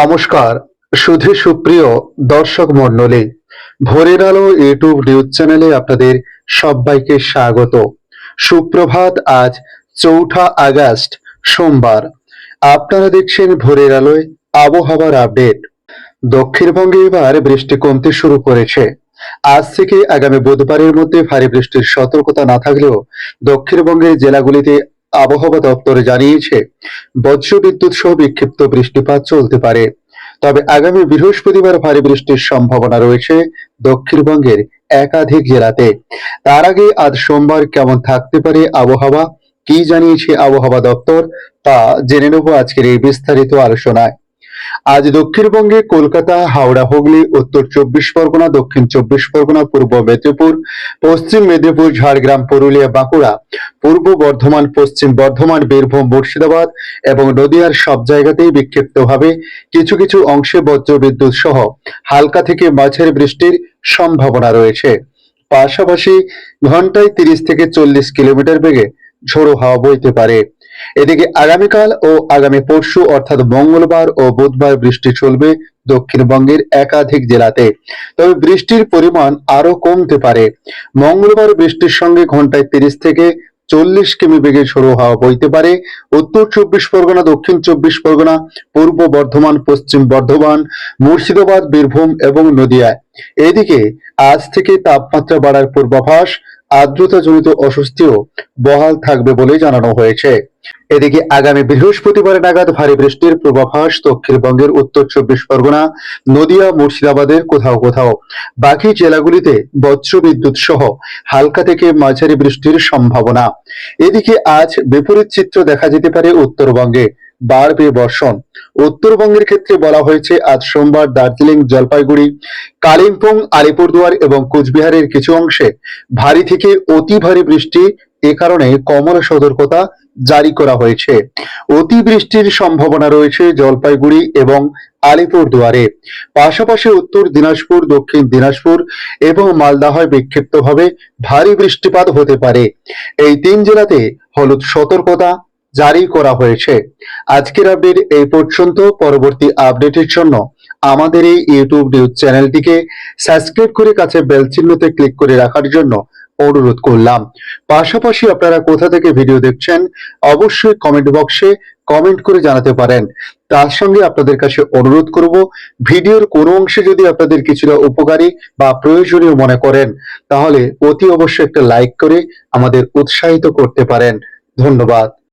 নমস্কার, সুধী সুপ্রিয় দর্শক মণ্ডলী, ভোরের আলো ইউটিউব নিউজ চ্যানেলে আপনাদের সবাইকে স্বাগত। সুপ্রভাত, আজ চৌঠা আগস্ট, সোমবার। আপনারা দেখছেন ভোরের আলোয় আবহাওয়ার আপডেট দক্ষিণবঙ্গে এবার বৃষ্টি কমতে শুরু করেছে। আজ থেকে আগামী বুধবারের মধ্যে ভারী বৃষ্টির সতর্কতা না থাকলেও দক্ষিণবঙ্গের জেলাগুলিতে আবহাওয়া দপ্তর জানিয়েছে, বজ্রবিদ্যুৎ সহ বিক্ষিপ্ত বৃষ্টিপাত চলতে পারে। তবে আগামী বৃহস্পতিবার ভারী বৃষ্টির সম্ভাবনা রয়েছে দক্ষিণবঙ্গের একাধিক জেলাতে। তার আগে আজ সোমবার কেমন থাকতে পারে আবহাওয়া? কি জানিয়েছে আবহাওয়া দপ্তর? তা জেনে নেব আজকের এই বিস্তারিত আলোচনায়। আজ দক্ষিণবঙ্গে কলকাতা, হাওড়া, হুগলি, উত্তর চব্বিশ পরগনা, দক্ষিণ চব্বিশ পরগনা, পূর্ব মেদিনীপুর, পশ্চিম মেদিনীপুর, ঝাড়গ্রাম, পুরুলিয়া, বাঁকুড়া, পূর্ব বর্ধমান, পশ্চিম বর্ধমান, বীরভূম, মুর্শিদাবাদ এবং নদিয়ার সব জায়গাতেই বিক্ষিপ্তভাবে কিছু কিছু অংশে বজ্রবিদ্যুৎ সহ হালকা থেকে মাঝারি বৃষ্টির সম্ভাবনা রয়েছে। পাশাপাশি ঘন্টায় তিরিশ থেকে চল্লিশ কিলোমিটার বেগে ঝোড়ো হাওয়া বইতে পারে। এদিকে আগামীকাল ও আগামী পরশু, অর্থাৎ মঙ্গলবার ও বুধবার বৃষ্টি চলবে দক্ষিণবঙ্গের একাধিক জেলাতে। তবে বৃষ্টির পরিমাণ আরও কমতে পারে। মঙ্গলবার বৃষ্টির সঙ্গে ঘন্টায় তিরিশ থেকে চল্লিশ কিমি বেগে ঝোড়ো হাওয়া বইতে পারে। উত্তর চব্বিশ পরগনা, দক্ষিণ চব্বিশ পরগনা, পূর্ব বর্ধমান, পশ্চিম বর্ধমান, মুর্শিদাবাদ, বীরভূম এবং নদিয়ায়। এদিকে আজ থেকে তাপমাত্রা বাড়ার পূর্বাভাস আর্দ্রতাজনিত অস্বস্তিও বহাল থাকবে বলে জানানো হয়েছে। এদিকে আগামী বৃহস্পতিবার নাগাদ ভারী বৃষ্টির পূর্বাভাস দক্ষিণবঙ্গের উত্তর চব্বিশ পরগনা, নদিয়া, মুর্শিদাবাদের কোথাও কোথাও। বাকি জেলাগুলিতে বজ্রবিদ্যুৎ সহ হালকা থেকে মাঝারি বৃষ্টির সম্ভাবনা। এদিকে আজ বিপরীত চিত্র দেখা যেতে পারে উত্তরবঙ্গে। বাড়বে বর্ষণ। উত্তরবঙ্গের ক্ষেত্রে বলা হয়েছে, আজ সোমবার দার্জিলিং জলপাইগুড়ি, কালিম্পং, আলিপুরদুয়ার এবং কোচবিহারের কিছু অংশে ভারী থেকে অতি ভারী বৃষ্টি, এ কারণে কমলা সতর্কতা জারি করা হয়েছে। অতি বৃষ্টির সম্ভাবনা রয়েছে জলপাইগুড়ি এবং আলিপুরদুয়ারে। পাশাপাশি উত্তর দিনাজপুর, দক্ষিণ দিনাজপুর এবং মালদাহায় বিক্ষিপ্তভাবে ভারী বৃষ্টিপাত হতে পারে। এই তিন জেলাতে হলুদ সতর্কতা জারি করা হয়েছে। আজকের আপডেট এই পর্যন্ত। পরবর্তী আপডেটের জন্য আমাদের এই ইউটিউব নিউজ চ্যানেলটিকে সাবস্ক্রাইব করে কাছে বেল চিহ্নতে ক্লিক করে রাখার জন্য অনুরোধ করলাম। পাশাপাশি আপনারা কোথা থেকে ভিডিও দেখছেন, অবশ্যই কমেন্ট বক্সে কমেন্ট করে জানাতে পারেন। তার সঙ্গে আপনাদের কাছে অনুরোধ করব, ভিডিওর কোনো অংশে যদি আপনাদের কিছুটা উপকারী বা প্রয়োজনীয় মনে করেন, তাহলে অতি অবশ্যই একটা লাইক করে আমাদের উৎসাহিত করতে পারেন। ধন্যবাদ।